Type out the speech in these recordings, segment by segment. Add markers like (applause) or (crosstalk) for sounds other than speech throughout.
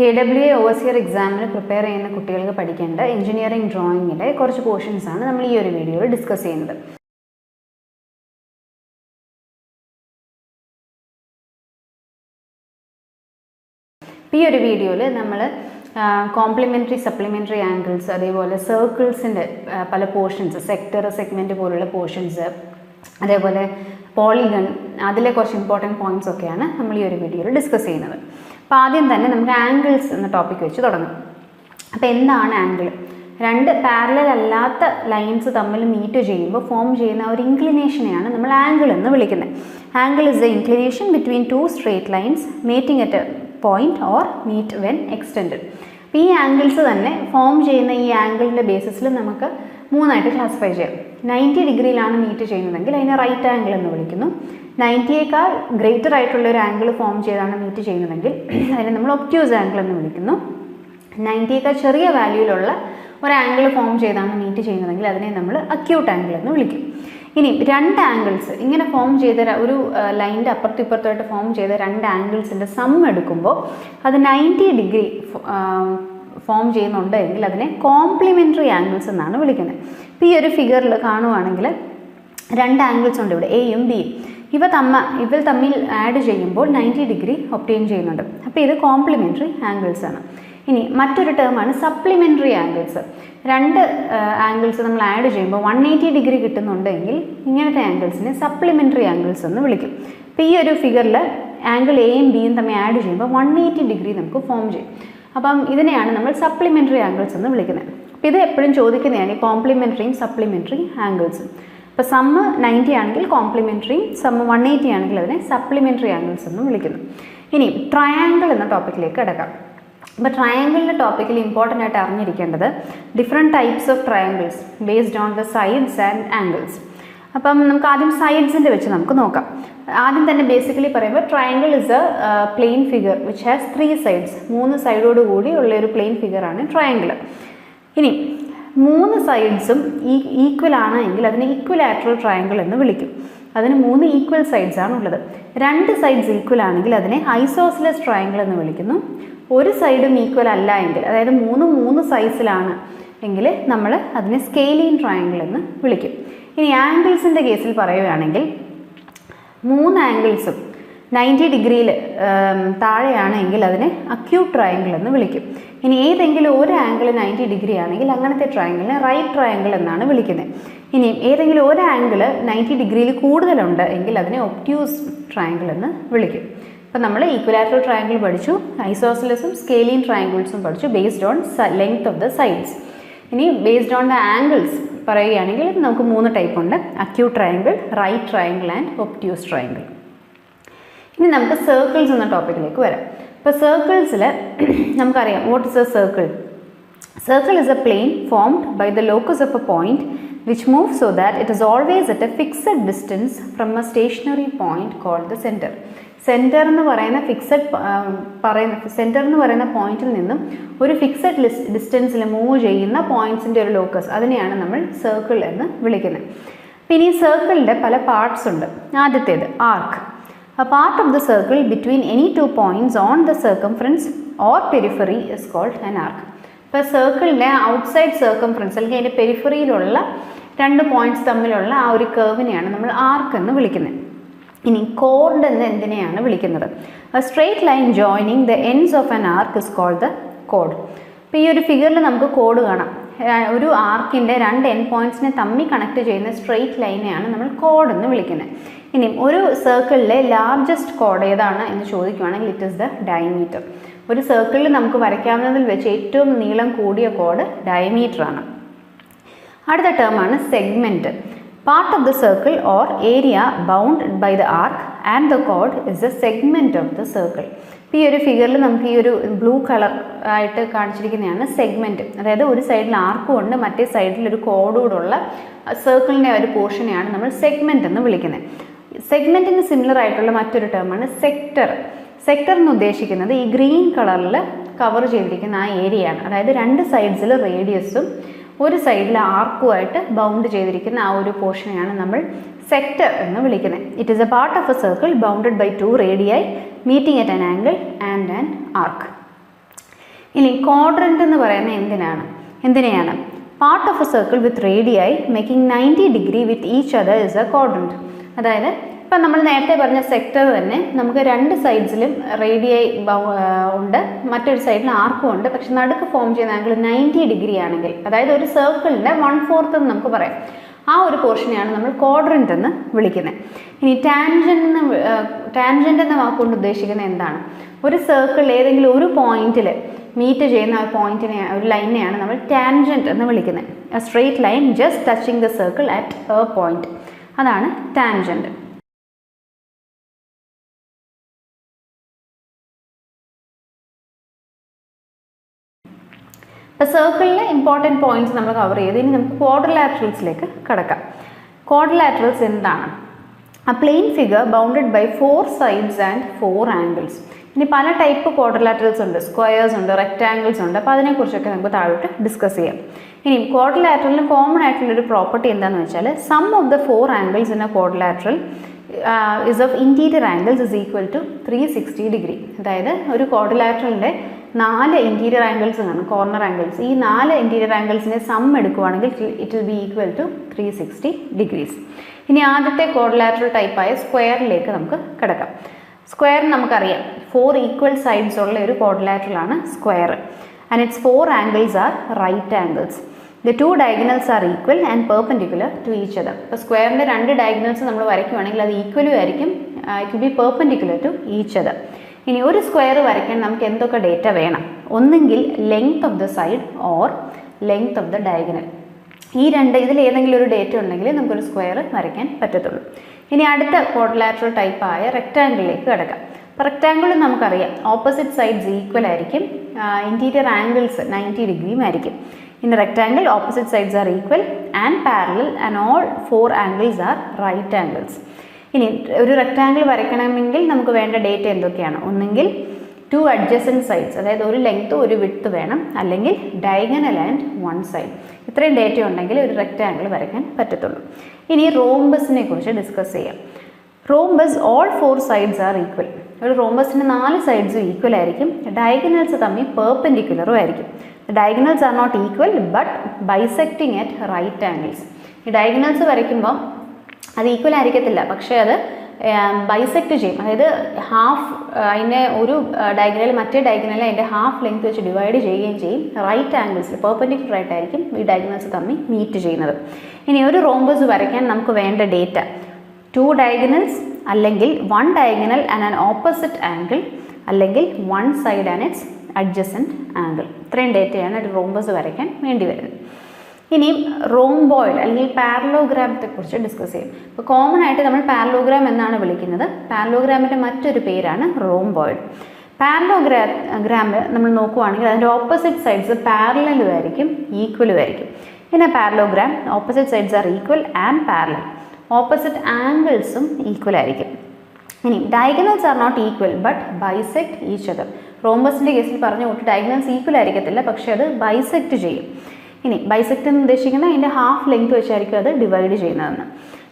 K W A ഓസിയർ എക്സാമിന് prepare ചെയ്യുന്ന കുട്ടികൾക്ക് പഠിക്കേണ്ട എഞ്ചിനീയറിംഗ് ഡ്രോയിങ്ങിലെ കുറച്ച് പോർഷൻസ് ആണ് നമ്മൾ ഈ ഒരു വീഡിയോയിൽ ഡിസ്കസ് ചെയ്യുന്നത്. ഈ ഒരു വീഡിയോയിൽ നമ്മൾ കോംപ്ലിമെന്ററി സപ്ലിമെന്ററി ആംഗിൾസ് അതേപോലെ സർക്കിൾസിന്റെ പല പോർഷൻസ് സെക്ടർ സെഗ്മെന്റ് പോലുള്ള പോർഷൻസ് അതേപോലെ പോളിഗൺ അതിലെ കുറച്ച് ഇമ്പോർട്ടന്റ് പോയിന്റ്സ് ഒക്കെയാണ് നമ്മൾ ഈ ഒരു വീഡിയോയിൽ ഡിസ്കസ് ചെയ്യുന്നത്. അപ്പോൾ ആദ്യം തന്നെ നമുക്ക് ആംഗിൾസ് എന്ന ടോപ്പിക് വെച്ച് തുടങ്ങാം. അപ്പോൾ എന്താണ് ആംഗിൾ രണ്ട് പാരലൽ അല്ലാത്ത ലൈൻസ് തമ്മിൽ മീറ്റ് ചെയ്യുമ്പോൾ ഫോം ചെയ്യുന്ന ഒരു ഇൻക്ലിനേഷനെയാണ് നമ്മൾ ആംഗിൾ എന്ന് വിളിക്കുന്നത്. Angle is the inclination between two straight lines meeting at a point or meet when extend അപ്പോൾ ഈ ആംഗിൾസ് തന്നെ ഫോം ചെയ്യുന്ന ഈ ആംഗിളിന്റെ ബേസിസിൽ നമുക്ക് മൂന്നായിട്ട് ക്ലാസിഫൈ ചെയ്യാം. നയന്റി ഡിഗ്രിയിലാണ് മീറ്റ് ചെയ്യുന്നതെങ്കിൽ അതിനെ റൈറ്റ് ആംഗിൾ എന്ന് വിളിക്കുന്നു. നയന്റിയേക്കാൾ ഗ്രേറ്റർ ആയിട്ടുള്ള ഒരു ആംഗിൾ ഫോം ചെയ്താണ് (clears throat) മീറ്റ് ചെയ്യുന്നതെങ്കിൽ അതിനെ നമ്മൾ ഒപ്റ്റ്യൂസ് ആംഗിൾ എന്ന് വിളിക്കുന്നു. നയന്റിയേക്കാൾ ചെറിയ വാല്യൂയിലുള്ള ഒരു ആംഗിൾ ഫോം ചെയ്താണ് മീറ്റ് ചെയ്യുന്നതെങ്കിൽ അതിനെ നമ്മൾ അക്യൂട്ട് ആംഗിൾ എന്ന് വിളിക്കും. ഇനി രണ്ട് ആംഗിൾസ് ഇങ്ങനെ ഫോം ചെയ്ത ഒരു ലൈന്റെ അപ്പുറത്തും ഇപ്പുറത്തുമായിട്ട് ഫോം ചെയ്ത രണ്ട് ആംഗിൾസിന്റെ സം എടുക്കുമ്പോൾ അത് നയന്റി ഡിഗ്രി ഫോം ചെയ്യുന്നുണ്ട് എങ്കിൽ അതിനെ കോംപ്ലിമെന്ററി ആംഗിൾസ് എന്നാണ് വിളിക്കുന്നത്. ഇപ്പോൾ ഈ ഒരു ഫിഗറിൽ കാണുവാണെങ്കിൽ രണ്ട് ആംഗിൾസ് ഉണ്ട് ഇവിടെ എയും ബിയും ഇവ തമ്മ ഇവർ തമ്മിൽ ആഡ് ചെയ്യുമ്പോൾ നയന്റി ഡിഗ്രി ഒപ്റ്റെയിൻ ചെയ്യുന്നുണ്ട്. അപ്പോൾ ഇത് കോംപ്ലിമെന്ററി ആംഗിൾസ് ആണ്. ഇനി മറ്റൊരു ടേമാണ് സപ്ലിമെന്ററി ആംഗിൾസ് രണ്ട് ആംഗിൾസ് നമ്മൾ ആഡ് ചെയ്യുമ്പോൾ വൺ എയ്റ്റി ഡിഗ്രി കിട്ടുന്നുണ്ടെങ്കിൽ ഇങ്ങനത്തെ ആംഗിൾസിനെ സപ്ലിമെന്ററി ആംഗിൾസ് എന്ന് വിളിക്കും. അപ്പോൾ ഈ ഒരു ഫിഗറിൽ ആംഗിൾ എയും ബിയും തമ്മിൽ ആഡ് ചെയ്യുമ്പോൾ വൺ എയ്റ്റി ഡിഗ്രി നമുക്ക് ഫോം ചെയ്യും. അപ്പം ഇതിനെയാണ് നമ്മൾ സപ്ലിമെന്ററി ആംഗിൾസ് എന്ന് വിളിക്കുന്നത്. അപ്പം ഇത് എപ്പോഴും ചോദിക്കുന്നതാണ് ഈ കോംപ്ലിമെന്ററിയും സപ്ലിമെന്ററി ആംഗിൾസും ഇപ്പോൾ സമ്മ് നയന്റി ആണെങ്കിൽ കോംപ്ലിമെന്ററിയും സമ്മ് വൺ എയ്റ്റി ആണെങ്കിൽ അതിനെ സപ്ലിമെന്ററി ആംഗിൾസ് എന്ന് വിളിക്കുന്നു. ഇനി ട്രയാങ്കിൾ എന്ന ടോപ്പിക്കിലേക്ക് കിടക്കാം. അപ്പോൾ ട്രയാങ്കിളിന്റെ ടോപ്പിക്കിൽ ഇമ്പോർട്ടന്റ് ആയിട്ട് അറിഞ്ഞിരിക്കേണ്ടത് different types of triangles based on the sides and angles അപ്പം നമുക്ക് ആദ്യം സൈഡ്സിന്റെ വെച്ച് നമുക്ക് നോക്കാം. ആദ്യം തന്നെ ബേസിക്കലി പറയുമ്പോൾ triangle is a plane figure which has three sides മൂന്ന് സൈഡോട് കൂടി ഉള്ള ഒരു പ്ലെയിൻ ഫിഗറാണ് ട്രയാങ്കിൾ ഇനി മൂന്ന് സൈഡ്സും ഈ ഈക്വൽ ആണ് എങ്കിൽ അതിനെ ഈക്വലാറ്ററൽ ട്രയാങ്കിൾ എന്ന് വിളിക്കും. അതിന് മൂന്ന് ഈക്വൽ സൈഡ്സ് ആണ് ഉള്ളത്. രണ്ട് സൈഡ്സ് ഈക്വൽ ആണെങ്കിൽ അതിനെ ഐസോസിലസ് ട്രയാങ്കിൾ എന്ന് വിളിക്കുന്നു. ഒരു സൈഡും ഈക്വൽ അല്ല എങ്കിൽ അതായത് മൂന്ന് മൂന്ന് സൈസിലാണ് എങ്കിൽ നമ്മൾ അതിനെ സ്കെയിലിങ് ട്രയാങ്കിൾ എന്ന് വിളിക്കും. ഇനി ആംഗിൾസിന്റെ കേസിൽ പറയുകയാണെങ്കിൽ മൂന്ന് ആംഗിൾസും നയന്റി ഡിഗ്രിയിൽ താഴെയാണെങ്കിൽ അതിനെ അക്യൂട്ട് ട്രയാങ്കിൾ എന്ന് വിളിക്കും. ഇനി ഏതെങ്കിലും ഒരു ആംഗിൾ നയന്റി ഡിഗ്രി ആണെങ്കിൽ അങ്ങനത്തെ ട്രയാങ്കിളിനെ റൈറ്റ് ട്രയാങ്കിൾ എന്നാണ് വിളിക്കുന്നത്. ഇനിയും ഏതെങ്കിലും ഒരു ആംഗിൾ നയന്റി ഡിഗ്രിയിൽ കൂടുതലുണ്ട് എങ്കിൽ അതിനെ ഒപ്റ്റ്യൂസ് ട്രയാങ്കിൾ എന്ന് വിളിക്കും. അപ്പം നമ്മൾ ഈക്വലാറ്ററൽ ട്രയാങ്കിൾ പഠിച്ചു ഐസോസിലസും സ്കെയിലിൻ ട്രയാങ്കിൾസും പഠിച്ചു based on length of the sides ഇനി ബേസ്ഡ് ഓൺ ദ ആംഗിൾസ് പറയുകയാണെങ്കിൽ നമുക്ക് മൂന്ന് ടൈപ്പ് ഉണ്ട്. Acute triangle right triangle and obtuse triangle ഇനി നമുക്ക് സർക്കിൾസ് എന്ന ടോപ്പിക്കിലേക്ക് വരാം. ഇപ്പോൾ സർക്കിൾസിൽ (clears throat) നമുക്കറിയാം what is a circle circle is a plane formed by the locus of a point which move so that it is always at a fixed distance from a stationary point called the centre centre എന്ന് പറയുന്ന fixed പറയുന്ന centre എന്ന് പറയുന്ന പോയിന്റിൽ നിന്നും ഒരു fixed ഡിസ്റ്റൻസിൽ move ചെയ്യുന്ന പോയിന്റ്സിന്റെ ഒരു ലോക്കസ് അതിനെയാണ് നമ്മൾ സർക്കിൾ എന്ന് വിളിക്കുന്നത്. പിന്നെ ഈ സർക്കിളിന്റെ പല പാർട്സ് ഉണ്ട്. ആദ്യത്തേത് arc A part of the circle between any two points on the circumference or periphery is called an arc ഇപ്പോൾ സർക്കിളിന്റെ ഔട്ട്സൈഡ് സർക്കംഫറൻസ് അല്ലെങ്കിൽ അതിന്റെ പെരിഫറിയിലുള്ള രണ്ട് പോയിന്റ്സ് തമ്മിലുള്ള ആ ഒരു കേർവിനെയാണ് നമ്മൾ ആർക്ക് എന്ന് വിളിക്കുന്നത്. ഇനി കോർഡ് എന്ന് എന്തിനെയാണ് വിളിക്കുന്നത്? A straight line joining the ends of an arc is called the code അപ്പോൾ ഈ ഒരു ഫിഗറിൽ നമുക്ക് കോഡ് കാണാം. ഒരു ആർക്കിന്റെ രണ്ട് എൻ പോയിന്റ്സിനെ തമ്മിൽ കണക്ട് ചെയ്യുന്ന സ്ട്രെയിറ്റ് ലൈനെയാണ് നമ്മൾ കോഡ് എന്ന് വിളിക്കുന്നത് ഇനി ഒരു സർക്കിളിലെ ലാർജസ്റ്റ് കോഡ് ഏതാണ് എന്ന് ചോദിക്കുകയാണെങ്കിൽ ഇറ്റ് ഇസ് ദ ഡയമീറ്റർ ഒരു സർക്കിളിൽ നമുക്ക് വരയ്ക്കാവുന്നതിൽ വെച്ച് ഏറ്റവും നീളം കൂടിയ കോഡ് ഡയമീറ്റർ ആണ്. അടുത്ത ടേമാണ് segment part of the circle or area bound by the arc and the code is the segment of the circle ഇപ്പോൾ ഈ ഒരു ഫിഗറിൽ നമുക്ക് ഈ ഒരു ബ്ലൂ കളർ ആയിട്ട് കാണിച്ചിരിക്കുന്നതാണ് സെഗ്മെന്റ് അതായത് ഒരു സൈഡിൽ ആർക്കും ഉണ്ട് മറ്റേ സൈഡിൽ ഒരു കോഡോടുള്ള സർക്കിളിന്റെ ഒരു പോർഷനെയാണ് നമ്മൾ സെഗ്മെന്റ് എന്ന് വിളിക്കുന്നത്. സെഗ്മെന്റിന് സിമിലർ ആയിട്ടുള്ള മറ്റൊരു ടേമാണ് സെക്ടർ സെക്ടർ എന്ന് ഉദ്ദേശിക്കുന്നത് ഈ ഗ്രീൻ കളറിൽ കവർ ചെയ്തിരിക്കുന്ന ആ ഏരിയയാണ് അതായത് രണ്ട് സൈഡ്സിൽ റേഡിയസും ഒരു സൈഡിൽ ആർക്കുമായിട്ട് ബൗണ്ട് ചെയ്തിരിക്കുന്ന ആ ഒരു പോർഷനെയാണ് നമ്മൾ സെക്ടർ എന്ന് വിളിക്കുന്നത്. It is a part of a circle bounded by two radii meeting at an angle and an arc ഇനി ക്വാഡ്രന്റ് എന്ന് പറയുന്നത് എന്തിനാണ്? എന്തിനെയാണ്? Part of a circle with radii making ninety degree with each other is a quadrant അതായത് ഇപ്പം നമ്മൾ നേരത്തെ പറഞ്ഞ സെക്ടർ തന്നെ നമുക്ക് രണ്ട് സൈഡ്സിലും റേഡിയായി ഉണ്ട്. മറ്റൊരു സൈഡിൽ ആർക്കും ഉണ്ട്. പക്ഷെ നടുക്ക് ഫോം ചെയ്യുന്ന ആംഗിൾ നയന്റി ഡിഗ്രി ആണെങ്കിൽ അതായത് ഒരു സർക്കിളിന്റെ വൺ ഫോർത്ത് എന്ന് നമുക്ക് പറയാം. ആ ഒരു പോർഷനെയാണ് നമ്മൾ ക്വാഡ്രന്റ് എന്ന് വിളിക്കുന്നത്. ഇനി ടാൻജന്റ് എന്ന് ടാൻജന്റ് എന്ന വാക്കുകൊണ്ട് ഉദ്ദേശിക്കുന്നത് എന്താണ്? ഒരു സർക്കിൾ ഏതെങ്കിലും ഒരു പോയിന്റിൽ മീറ്റ് ചെയ്യുന്ന ആ പോയിന്റിനെ ഒരു ലൈനെയാണ് നമ്മൾ ടാൻജന്റ് എന്ന് വിളിക്കുന്നത്. Straight line just touching the circle at a point അതാണ് ടാൻജന്റ് ഇപ്പോൾ സർക്കിളിലെ ഇമ്പോർട്ടന്റ് പോയിന്റ്സ് നമ്മൾ കവർ ചെയ്ത്. ഇനി നമുക്ക് ക്വാഡ്രിലാറ്ററൽസിലേക്ക് കടക്കാം. ക്വാഡ്രിലാറ്ററൽസ് എന്താണ്? A plane figure bounded by four sides and four angles ഇനി പല ടൈപ്പ് ക്വാഡ്രിലാറ്ററൽസ് ഉണ്ട്. സ്ക്വയേഴ്സ് ഉണ്ട് റെക്റ്റാങ്കിൾസ് ഉണ്ട്. അപ്പോൾ അതിനെക്കുറിച്ചൊക്കെ നമുക്ക് താഴോട്ട് ഡിസ്കസ് ചെയ്യാം. ഇനി ക്വാഡ്രിലാറ്ററലിന് കോമൺ ആയിട്ടുള്ള ഒരു പ്രോപ്പർട്ടി എന്താണെന്ന് വെച്ചാൽ sum of the four angles in a quadrilateral is of interior angles is equal to three sixty degree അതായത് ഒരു ക്വാഡ്രിലാറ്ററലിന്റെ നാല് ഇന്റീരിയർ ആംഗിൾസ് കാണും കോർണർ ആംഗിൾസ് ഈ നാല് ഇന്റീരിയർ ആംഗിൾസിനെ സം എടുക്കുവാണെങ്കിൽ it will be equal to three sixty degrees ഇനി ആദ്യത്തെ കോഡിലാറ്ററൽ ടൈപ്പായ സ്ക്വയറിലേക്ക് നമുക്ക് കിടക്കാം. സ്ക്വയർ നമുക്കറിയാം ഫോർ ഈക്വൽ സൈഡ്സ് ഉള്ള ഒരു കോർഡിലാറ്ററലാണ് square and its four angles are right angles the two diagonals are equal and perpendicular to each other ഇപ്പോൾ സ്ക്വയറിന്റെ രണ്ട് ഡയഗനൽസ് നമ്മൾ വരയ്ക്കുവാണെങ്കിൽ അത് ഈക്വലും ആയിരിക്കും it be perpendicular to each other ഇനി ഒരു സ്ക്വയർ വരയ്ക്കാൻ നമുക്ക് എന്തൊക്കെ ഡേറ്റ വേണം? ഒന്നെങ്കിൽ length of the side or length of the diagonal ഈ രണ്ട് ഇതിൽ ഏതെങ്കിലും ഒരു ഡേറ്റ ഉണ്ടെങ്കിൽ നമുക്കൊരു സ്ക്വയർ വരയ്ക്കാൻ പറ്റത്തുള്ളൂ. ഇനി അടുത്ത ക്വാഡ്രിലാറ്ററൽ ടൈപ്പായ റെക്റ്റാങ്കിളിലേക്ക് കിടക്കാം. അപ്പോൾ റെക്റ്റാങ്കിൾ നമുക്കറിയാം. ഓപ്പോസിറ്റ് സൈഡ്സ് ഈക്വൽ ആയിരിക്കും. ഇന്റീരിയർ ആംഗിൾസ് നയന്റി ഡിഗ്രിയും ആയിരിക്കും. ഇനി rectangle opposite sides are equal and parallel and all four angles are right angles ഇനി ഒരു റെക്റ്റാങ്കിൾ വരയ്ക്കണമെങ്കിൽ നമുക്ക് വേണ്ട ഡേറ്റ എന്തൊക്കെയാണ്? ഒന്നെങ്കിൽ ടു അഡ്ജസ്റ്റന്റ് സൈഡ്സ് അതായത് ഒരു ലെങ്ത്ത് ഒരു വിട്ത്ത് വേണം. അല്ലെങ്കിൽ ഡയഗണൽ ആൻഡ് വൺ സൈഡ് ഇത്രയും ഡേറ്റ ഉണ്ടെങ്കിൽ ഒരു റെക്റ്റാങ്കിൾ വരയ്ക്കാൻ പറ്റത്തുള്ളൂ. ഇനി റോംബസിനെ കുറിച്ച് ഡിസ്കസ് ചെയ്യാം. Rhombus all four sides are equal ഒരു റോംബസിന്റെ നാല് സൈഡ്സും ഈക്വൽ ആയിരിക്കും. ഡയഗണൽസ് തമ്മിൽ പേർപ്പൻഡിക്കുലറും ആയിരിക്കും. Diagonals are not equal but bisecting at right angles ഈ ഡയഗണൽസ് വരയ്ക്കുമ്പോൾ അത് ഈക്വൽ ആയിരിക്കത്തില്ല. പക്ഷേ അത് ബൈസെക്ട് ചെയ്യും. അതായത് ഹാഫ് അതിന്റെ ഒരു ഡയഗനൽ മറ്റേ ഡയഗനൽ അതിന്റെ ഹാഫ് ലെങ്ത് വെച്ച് ഡിവൈഡ് ചെയ്യുകയും ചെയ്യും. റൈറ്റ് ആംഗിൾസിൽ റൈറ്റ് ആയിട്ടായിരിക്കും ഈ ഡയഗനൽസ് തമ്മിൽ മീറ്റ് ചെയ്യുന്നത്. ഇനി ഒരു റോംബസ് വരയ്ക്കാൻ നമുക്ക് വേണ്ട ഡേറ്റ ടു ഡയഗനൽസ് അല്ലെങ്കിൽ one diagonal and an opposite angle അല്ലെങ്കിൽ one side and its adjacent angle ഇത്രയും ഡേറ്റയാണ് ഒരു റോംബസ് വരയ്ക്കാൻ വേണ്ടി വരുന്നത്. ഇനി റോംബോയിഡ് അല്ലെങ്കിൽ പാരലോഗ്രാമത്തെ കുറിച്ച് ഡിസ്കസ് ചെയ്യും. ഇപ്പോൾ കോമൺ ആയിട്ട് നമ്മൾ പാരലോഗ്രാം എന്നാണ് വിളിക്കുന്നത്. പാരലോഗ്രാമിന്റെ മറ്റൊരു പേരാണ് റോംബോയിഡ് പാരലോഗ്രാ ഗ്രാമിൽ നമ്മൾ നോക്കുവാണെങ്കിൽ അതിന്റെ ഓപ്പോസിറ്റ് സൈഡ്സ് പാരലലും ആയിരിക്കും ഈക്വലും ആയിരിക്കും. പിന്നെ parallelogram opposite sides are equal and parallel opposite ആംഗിൾസും equal ആയിരിക്കും. ഇനി diagonals are not equal but bisect each other റോംബസിന്റെ കേസിൽ പറഞ്ഞു കൂട്ടി ഡയഗനൽസ് ഈക്വൽ ആയിരിക്കത്തില്ല പക്ഷേ അത് ബൈസെക്ട് ചെയ്യും. ഇനി ബൈസെക്ട് എന്ന് ഉദ്ദേശിക്കുന്നത് അതിന്റെ ഹാഫ് ലെങ്ത് വെച്ചായിരിക്കും അത് ഡിവൈഡ് ചെയ്യുന്നതെന്ന്.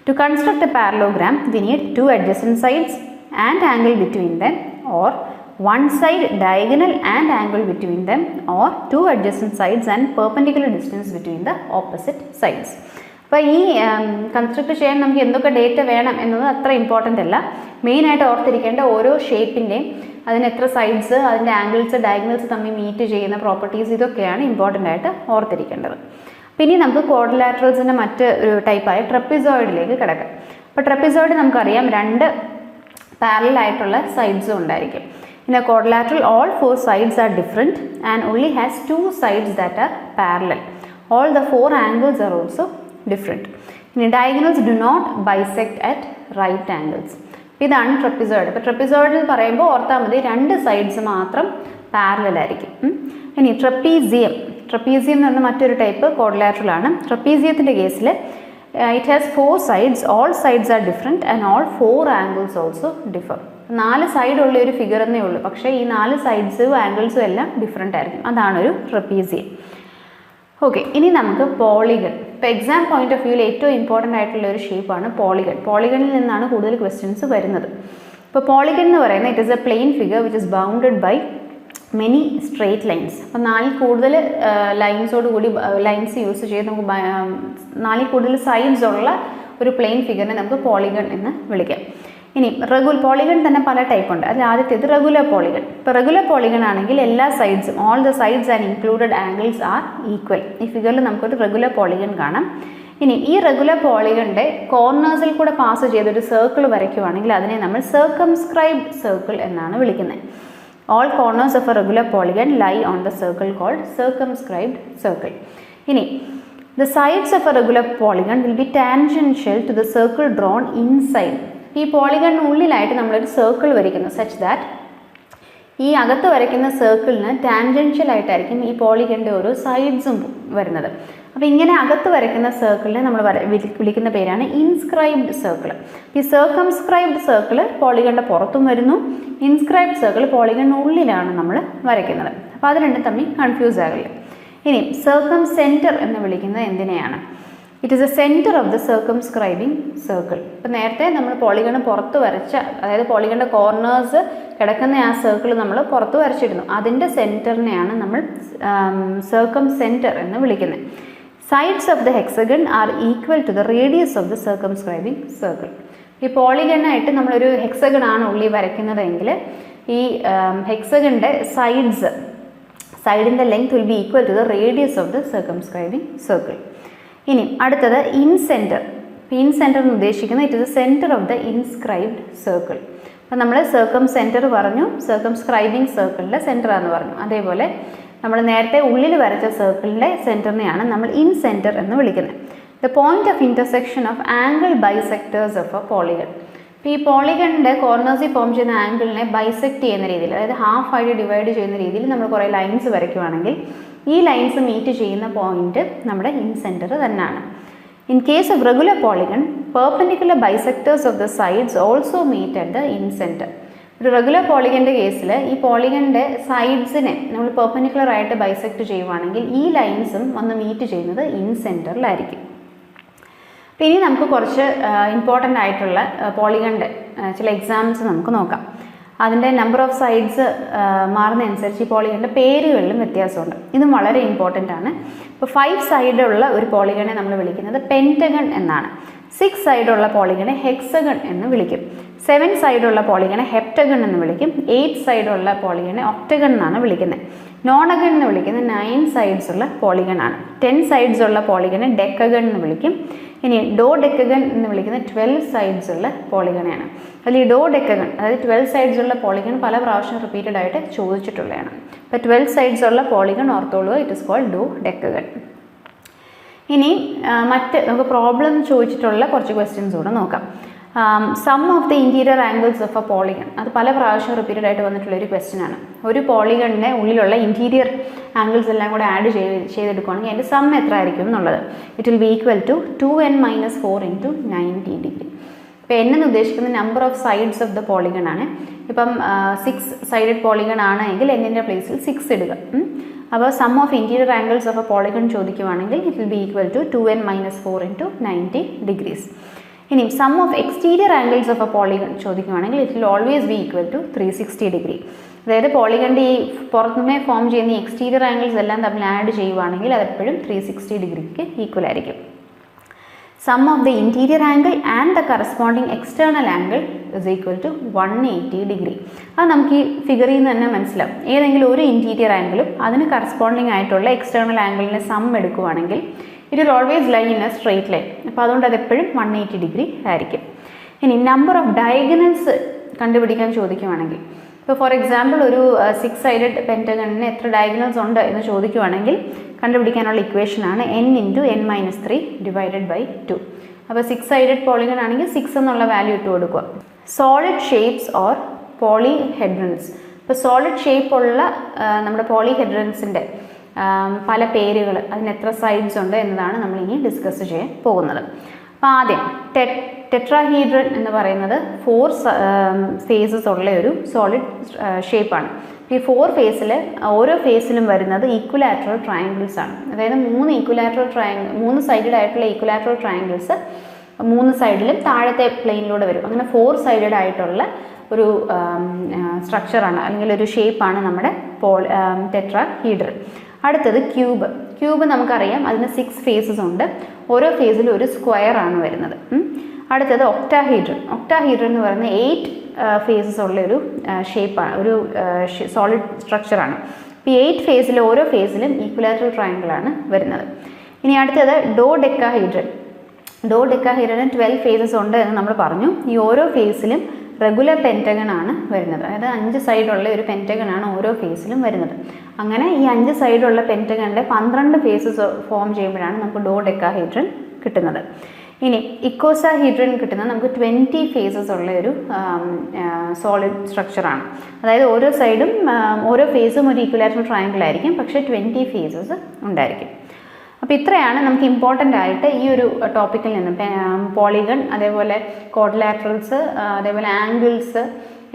To construct a parallelogram we need two adjacent sides and angle between them or one side diagonal and angle between them or two adjacent sides and perpendicular distance between the opposite sides അപ്പോൾ ഈ construct ചെയ്യാൻ നമുക്ക് എന്തൊക്കെ data വേണം എന്നത് അത്ര important അല്ല. മെയിനായിട്ട് ഓർത്തിരിക്കേണ്ട ഓരോ ഷേപ്പിന്റെയും അതിന് എത്ര സൈഡ്സ് അതിന്റെ ആംഗിൾസ് ഡയഗ്നൽസ് തമ്മിൽ മീറ്റ് ചെയ്യുന്ന പ്രോപ്പർട്ടീസ് ഇതൊക്കെയാണ് ഇമ്പോർട്ടന്റ് ആയിട്ട് ഓർത്തിരിക്കേണ്ടത്. പിന്നെ നമുക്ക് ക്വാഡ്രിലാറ്ററൽസിന്റെ മറ്റ് ഒരു ടൈപ്പായ ട്രപ്പിസോയിഡിലേക്ക് കിടക്കാം. അപ്പോൾ ട്രപ്പിസോയിഡ് നമുക്കറിയാം രണ്ട് പാരലായിട്ടുള്ള സൈഡ്സും ഉണ്ടായിരിക്കും. In a quadrilateral all four sides are different and only has two sides that are parallel. All the four angles are also different. ഇനി diagonals do not bisect at right ഇതാണ് ട്രപ്പിസോയിഡ്. ഇപ്പോൾ trapezoid പറയുമ്പോൾ ഓർത്താൽ മതി രണ്ട് sides മാത്രം പാരലായിരിക്കും ഇനി trapezium. Trapezium എന്ന് പറഞ്ഞ മറ്റൊരു ടൈപ്പ് കോഡിലാറ്ററൽ ആണ്. ട്രപ്പീസിയത്തിന്റെ കേസിൽ it has four sides all sides are different and all four angles also differ നാല് സൈഡ് ഉള്ള ഒരു ഫിഗർ എന്നേ ഉള്ളൂ. പക്ഷേ ഈ നാല് സൈഡ്സും ആംഗിൾസും എല്ലാം ഡിഫറെന്റ് ആയിരിക്കും. അതാണ് ഒരു ട്രപ്പീസിയം. ഓക്കെ ഇനി നമുക്ക് പോളിഗൺ. ഇപ്പോൾ എക്സാം പോയിന്റ് ഓഫ് വ്യൂവിൽ ഏറ്റവും ഇമ്പോർട്ടന്റ് ആയിട്ടുള്ള ഒരു ഷേപ്പാണ് പോളിഗൺ പോളിഗണിൽ നിന്നാണ് കൂടുതൽ ക്വസ്റ്റ്യൻസ് വരുന്നത്. ഇപ്പോൾ പോളിഗൺ എന്ന് പറയുന്നത് it is a plane figure which is bounded by many straight lines അപ്പോൾ നാലിൽ കൂടുതൽ ലൈൻസോട് കൂടി ലൈൻസ് യൂസ് ചെയ്ത് നമുക്ക് നാലിൽ കൂടുതൽ സൈഡ്സ് ഉള്ള ഒരു പ്ലെയിൻ ഫിഗറിനെ നമുക്ക് പോളിഗൺ എന്ന് വിളിക്കാം. ഇനി റെഗുൽ പോളിഗൺ തന്നെ പല ടൈപ്പ് ഉണ്ട്. അതിൽ ആദ്യത്തേത് റെഗുലർ പോളിഗൺ ഇപ്പോൾ റെഗുലർ പോളിഗൺ ആണെങ്കിൽ എല്ലാ സൈഡ്സും all the sides and included angles are equal ഈ ഫിഗറിൽ നമുക്കൊരു റെഗുലർ പോളിഗൺ കാണാം. ഇനി ഈ റെഗുലർ പോളിഗണിന്റെ കോർണേഴ്സിൽ കൂടെ പാസ് ചെയ്തൊരു സർക്കിൾ വരയ്ക്കുവാണെങ്കിൽ അതിനെ നമ്മൾ സർക്കംസ്ക്രൈബ്ഡ് സർക്കിൾ എന്നാണ് വിളിക്കുന്നത്. All corners of a regular polygon lie on the circle called circumscribed circle ഇനി the sides of a regular polygon will be tangential to the circle drawn inside ഈ പോളിഗണിനുള്ളിലായിട്ട് നമ്മളൊരു circle വരയ്ക്കുന്നു such that ഈ അകത്ത് വരയ്ക്കുന്ന സർക്കിളിന് ടാൻജൻഷ്യൽ ആയിട്ടായിരിക്കും ഈ പോളിഗണിന്റെ ഓരോ സൈഡ്സും വരുന്നത്. അപ്പോൾ ഇങ്ങനെ അകത്ത് വരയ്ക്കുന്ന സർക്കിളിനെ നമ്മൾ വര- വിളിക്കുന്ന പേരാണ് ഇൻസ്ക്രൈബ്ഡ് സർക്കിൾ ഈ സർക്കംസ്ക്രൈബ്ഡ് സർക്കിൾ പോളിഗണിന്റെ പുറത്തും വരുന്നു. ഇൻസ്ക്രൈബ്ഡ് സർക്കിൾ പോളിഗണിനുള്ളിലാണ് നമ്മൾ വരയ്ക്കുന്നത്. അപ്പോൾ അത് രണ്ടും തമ്മിൽ കൺഫ്യൂസ് ആകില്ല. ഇനി സർക്കം സെന്റർ എന്ന് വിളിക്കുന്നത് എന്തിനെയാണ്? It is a centre of the circumscribing circle ഇപ്പം നേരത്തെ നമ്മൾ പോളിഗണ് പുറത്ത് വരച്ച അതായത് പോളിഗണിന്റെ കോർണേഴ്സ് കിടക്കുന്ന ആ സർക്കിൾ നമ്മൾ പുറത്ത് വരച്ചിരുന്നു. അതിന്റെ സെന്ററിനെയാണ് നമ്മൾ സർക്കം സെന്റർ എന്ന് വിളിക്കുന്നത്. Sides of the hexagon are equal to the radius of the circumscribing circle ഈ പോളിഗണായിട്ട് നമ്മളൊരു ഹെക്സഗൺ ആണ് ഉള്ളി വരയ്ക്കുന്നതെങ്കിൽ ഈ ഹെക്സഗണിന്റെ sides സൈഡിന്റെ length will be equal to the radius of the circumscribing circle ഇനി അടുത്തത് ഇൻ സെന്റർ ഇൻ സെന്റർ എന്ന് ഉദ്ദേശിക്കുന്നത് it is centre of the inscribed circle അപ്പം നമ്മൾ സർക്കം സെന്റർ പറഞ്ഞു സർക്കം സ്ക്രൈബിങ് സർക്കിളിന്റെ സെന്റർ ആണെന്ന് പറഞ്ഞു. അതേപോലെ നമ്മൾ നേരത്തെ ഉള്ളിൽ വരച്ച സർക്കിളിന്റെ സെന്ററിനെയാണ് നമ്മൾ ഇൻ സെന്റർ എന്ന് വിളിക്കുന്നത്. The point of intersection of angle bisectors of a polygon അപ്പോൾ ഈ പോളിഗണിന്റെ കോർണേഴ്സിൽ ഫോം ചെയ്യുന്ന ആംഗിളിനെ ബൈസെക്ട് ചെയ്യുന്ന രീതിയിൽ അതായത് ഹാഫ് ആയിട്ട് ഡിവൈഡ് ചെയ്യുന്ന രീതിയിൽ നമ്മൾ കുറേ ലൈൻസ് വരയ്ക്കുവാണെങ്കിൽ ഈ ലൈൻസ് മീറ്റ് ചെയ്യുന്ന പോയിന്റ് നമ്മുടെ ഇൻ സെന്റർ തന്നെയാണ്. In case of regular polygon perpendicular bisectors of the sides also meet at the incentre ഒരു റെഗുലർ പോളിഗന്റെ കേസിൽ ഈ പോളിഗന്റെ സൈഡ്സിനെ നമ്മൾ പെർപെൻഡിക്കുലർ ആയിട്ട് ബൈസെക്ട് ചെയ്യുവാണെങ്കിൽ ഈ ലൈൻസും വന്ന് മീറ്റ് ചെയ്യുന്നത് ഇൻ സെന്ററിലായിരിക്കും ഇനി നമുക്ക് കുറച്ച് ഇമ്പോർട്ടന്റ് ആയിട്ടുള്ള പോളിഗന്റെ ചില എക്സാംസ് നമുക്ക് നോക്കാം. അതിന്റെ നമ്പർ ഓഫ് സൈഡ്സ് മാറുന്നതനുസരിച്ച് ഈ പോളിഗണിന്റെ പേരുകളിലും വ്യത്യാസമുണ്ട്. ഇതും വളരെ ഇമ്പോർട്ടന്റ് ആണ്. ഇപ്പോൾ ഫൈവ് സൈഡുള്ള ഒരു പോളിഗണെ നമ്മൾ വിളിക്കുന്നത് പെന്റഗൺ എന്നാണ്. സിക്സ് സൈഡുള്ള പോളിഗണെ ഹെക്സഗൺ എന്ന് വിളിക്കും. സെവൻ സൈഡുള്ള പോളിഗണെ ഹെപ്റ്റഗൺ എന്ന് വിളിക്കും. എയ്റ്റ് സൈഡുള്ള പോളിഗണെ ഒക്ടഗൺ എന്നാണ് വിളിക്കുന്നത്. നോണഗൺ എന്ന് വിളിക്കുന്നത് നയൻ സൈഡ്സ് ഉള്ള പോളിഗൺ ആണ്. ടെൻ സൈഡ്സ് ഉള്ള പോളിഗണെ ഡെക്കഗൺ എന്ന് വിളിക്കും. ഇനി ഡോ ഡെക്കഗൺ എന്ന് വിളിക്കുന്നത് ട്വൽവ് സൈഡ്സ് ഉള്ള പോളിഗണയാണ് അതിൽ ഈ ഡോ ഡെക്കഗൺ അതായത് ട്വൽവ് സൈഡ്സ് ഉള്ള പോളിഗൺ പല പ്രാവശ്യം റിപ്പീറ്റഡ് ആയിട്ട് ചോദിച്ചിട്ടുള്ളതാണ്. അപ്പോൾ ട്വൽവ് സൈഡ്സ് ഉള്ള പോളിഗൺ ഓർത്തോളുക it is called dodecagon ഇനി മറ്റ് നമുക്ക് പ്രോബ്ലം ചോദിച്ചിട്ടുള്ള കുറച്ച് ക്വസ്റ്റ്യൻസ് കൂടെ നോക്കാം. Sum of the interior angles of a polygon അത് പല പ്രാവശ്യം റിപ്പീറ്റഡ് ആയിട്ട് വന്നിട്ടുള്ള ഒരു ക്വസ്റ്റ്യൻ ആണ്. ഒരു പോളിഗണിന്റെ ഉള്ളിലുള്ള ഇന്റീരിയർ ആംഗിൾസ് എല്ലാം കൂടെ ആഡ് ചെയ്ത് ചെയ്തെടുക്കുകയാണെങ്കിൽ അതിന്റെ സം എത്ര ആയിരിക്കും എന്നുള്ളത്. It will be equal to two n minus four into ninety degree ഇപ്പോൾ എൻ എന്ന് ഉദ്ദേശിക്കുന്നത് number of sides of the polygon ആണ്. ഇപ്പം സിക്സ് സൈഡഡ് പോളിഗൺ ആണെങ്കിൽ എന്നിന്റെ പ്ലേസിൽ സിക്സ് ഇടുക. അപ്പോൾ sum of interior angles of a polygon ചോദിക്കുവാണെങ്കിൽ it will be equal to two n minus four into ninety degrees ഇനി sum of exterior angles of a polygon ചോദിക്കുവാണെങ്കിൽ it will always be equal to three sixty degree അതായത് പോളിഗണിന്റെ ഈ പുറത്തുമേ form ചെയ്യുന്ന exterior angles എല്ലാം തമ്മിൽ add ചെയ്യുവാണെങ്കിൽ അതെപ്പോഴും ത്രീ സിക്സ്റ്റി ഡിഗ്രിക്ക് ഈക്വൽ ആയിരിക്കും. Of the interior angle and the corresponding external angle is equal to one eighty degree അത് നമുക്ക് ഈ ഫിഗറിൽ നിന്ന് തന്നെ മനസ്സിലാവും. ഏതെങ്കിലും ഒരു ഇന്റീരിയർ ആംഗിളും അതിന് കറസ്പോണ്ടിങ് ആയിട്ടുള്ള എക്സ്റ്റേണൽ ആംഗിളിനെ സം എടുക്കുവാണെങ്കിൽ it will always lie in a straight line അപ്പോൾ അതുകൊണ്ട് അത് എപ്പോഴും വൺ എയ്റ്റി ഡിഗ്രി ആയിരിക്കും. ഇനി നമ്പർ ഓഫ് ഡയഗനൽസ് കണ്ടുപിടിക്കാൻ ചോദിക്കുവാണെങ്കിൽ ഇപ്പോൾ ഫോർ എക്സാമ്പിൾ ഒരു സിക്സ് സൈഡഡ് പെന്റഗണിന് എത്ര ഡയഗണൽസ് ഉണ്ട് എന്ന് ചോദിക്കുവാണെങ്കിൽ കണ്ടുപിടിക്കാനുള്ള ഇക്വേഷനാണ് n into n minus three divided by two അപ്പോൾ സിക്സ് സൈഡഡ് പോളിഗൺ ആണെങ്കിൽ സിക്സ് എന്നുള്ള വാല്യൂ ഇട്ട് കൊടുക്കുക. Solid shapes or polyhedrons ഇപ്പോൾ സോളിഡ് ഷേപ്പ് ഉള്ള പോളി നമ്മുടെ പോളിഹെഡ്രൻസിന്റെ പല പേരുകൾ അതിന് എത്ര സൈഡ്സ് ഉണ്ട് എന്നതാണ് നമ്മളിനി ഡിസ്കസ് ചെയ്യാൻ പോകുന്നത്. അപ്പോൾ ആദ്യം ടെ ടെട്രാഹീഡ്രൻ എന്ന് പറയുന്നത് ഫോർ ഫേസസ് ഉള്ള ഒരു സോളിഡ് ഷേപ്പാണ് ഈ ഫോർ ഫേസിൽ ഓരോ ഫേസിലും വരുന്നത് ഈക്വലാറ്ററൽ ട്രയാങ്കിൾസ് ആണ്. അതായത് മൂന്ന് ഈക്വലാറ്ററൽ ട്രയാങ് മൂന്ന് സൈഡഡ് ആയിട്ടുള്ള ഈക്വലാറ്ററൽ ട്രയാങ്കിൾസ് മൂന്ന് സൈഡിലും താഴത്തെ പ്ലെയിനിലൂടെ വരും. അങ്ങനെ ഫോർ സൈഡഡ് ആയിട്ടുള്ള ഒരു സ്ട്രക്ചറാണ് അല്ലെങ്കിൽ ഒരു ഷേപ്പാണ് നമ്മുടെ പോൾ ടെട്രാ ഹീഡർ അടുത്തത് ക്യൂബ് ക്യൂബ് നമുക്കറിയാം. അതിന് സിക്സ് ഫേസസ് ഉണ്ട്. ഓരോ ഫേസിലും ഒരു സ്ക്വയർ ആണ് വരുന്നത്. അടുത്തത് ഒക്ടാഹീഡ്രൻ ഒക്ടാഹീഡ്രൻ എന്ന് പറയുന്ന എയ്റ്റ് ഫേസസ് ഉള്ള ഒരു ഷേപ്പാണ് ഒരു സോളിഡ് സ്ട്രക്ചറാണ് ഈ എയ്റ്റ് ഫേസിൽ ഓരോ ഫേസിലും ഈക്വലാറ്ററൽ ട്രയാങ്കിൾ ആണ് വരുന്നത്. ഇനി അടുത്തത് ഡോ ഡെക്കാഹീഡ്രൻ ഡോ ഡെക്കാഹീഡ്രന് ട്വൽവ് ഫേസസ് ഉണ്ട് എന്ന് നമ്മൾ പറഞ്ഞു. ഈ ഓരോ ഫേസിലും റെഗുലർ പെന്റഗൺ ആണ് വരുന്നത്. അതായത് അഞ്ച് സൈഡുള്ള ഒരു പെന്റഗൺ ആണ് ഓരോ ഫേസിലും വരുന്നത്. അങ്ങനെ ഈ അഞ്ച് സൈഡുള്ള പെന്റഗണിലെ പന്ത്രണ്ട് ഫേസസ് ഫോം ചെയ്യുമ്പോഴാണ് നമുക്ക് ഡോ ഡെക്കാഹൈഡ്രൻ കിട്ടുന്നത്. ഇനി ഇക്കോസാഹീഡ്രൻ കിട്ടുന്നത് നമുക്ക് ട്വന്റി ഫേസസ് ഉള്ള ഒരു സോളിഡ് സ്ട്രക്ചറാണ്. അതായത് ഓരോ സൈഡും ഓരോ ഫേസും ഒരു ഈക്വലാറ്റർ ട്രയാങ്കിൾ ആയിരിക്കും പക്ഷേ ട്വന്റി ഫേസസ് ഉണ്ടായിരിക്കും. അപ്പോൾ ഇത്രയാണ് നമുക്ക് ഇമ്പോർട്ടന്റ് ആയിട്ട് ഈ ഒരു ടോപ്പിക്കിൽ നിന്ന് പോളിഗൺ അതേപോലെ കോഡ്ലാറ്ററൽസ് അതേപോലെ ആംഗിൾസ്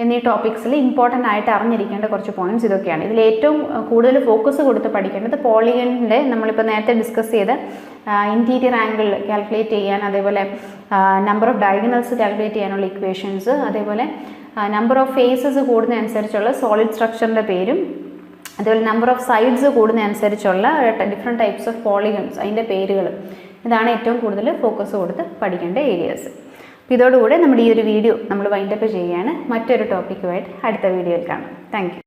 എന്നീ ടോപ്പിക്സിൽ ഇമ്പോർട്ടന്റ് ആയിട്ട് അറിഞ്ഞിരിക്കേണ്ട കുറച്ച് പോയിന്റ്സ് ഇതൊക്കെയാണ്. ഇതിൽ ഏറ്റവും കൂടുതൽ ഫോക്കസ് കൊടുത്ത് പഠിക്കേണ്ടത് പോളിഗണിന്റെ നമ്മളിപ്പോൾ നേരത്തെ ഡിസ്കസ് ചെയ്ത് ഇന്റീരിയർ ആംഗിൾ കാൽക്കുലേറ്റ് ചെയ്യാൻ അതേപോലെ നമ്പർ ഓഫ് ഡയഗണൽസ് കാൽക്കുലേറ്റ് ചെയ്യാനുള്ള ഇക്വേഷൻസ് അതേപോലെ നമ്പർ ഓഫ് ഫേസസ് കൂടുന്നതനുസരിച്ചുള്ള സോളിഡ് സ്ട്രക്ചറിന്റെ പേരും അതേപോലെ നമ്പർ ഓഫ് സൈഡ്സ് കൂടുന്നതനുസരിച്ചുള്ള ഡിഫറെന്റ് ടൈപ്സ് ഓഫ് പോളിഗൺസ് അതിന്റെ പേരുകൾ ഇതാണ് ഏറ്റവും കൂടുതൽ ഫോക്കസ് കൊടുത്ത് പഠിക്കേണ്ട ഏരിയാസ് ഇതോടുകൂടെ നമ്മുടെ ഈ ഒരു വീഡിയോ നമ്മൾ വൈൻഡപ്പ് ചെയ്യുകയാണ്. മറ്റൊരു ടോപ്പിക്കുമായിട്ട് അടുത്ത വീഡിയോയിൽ കാണാം. താങ്ക്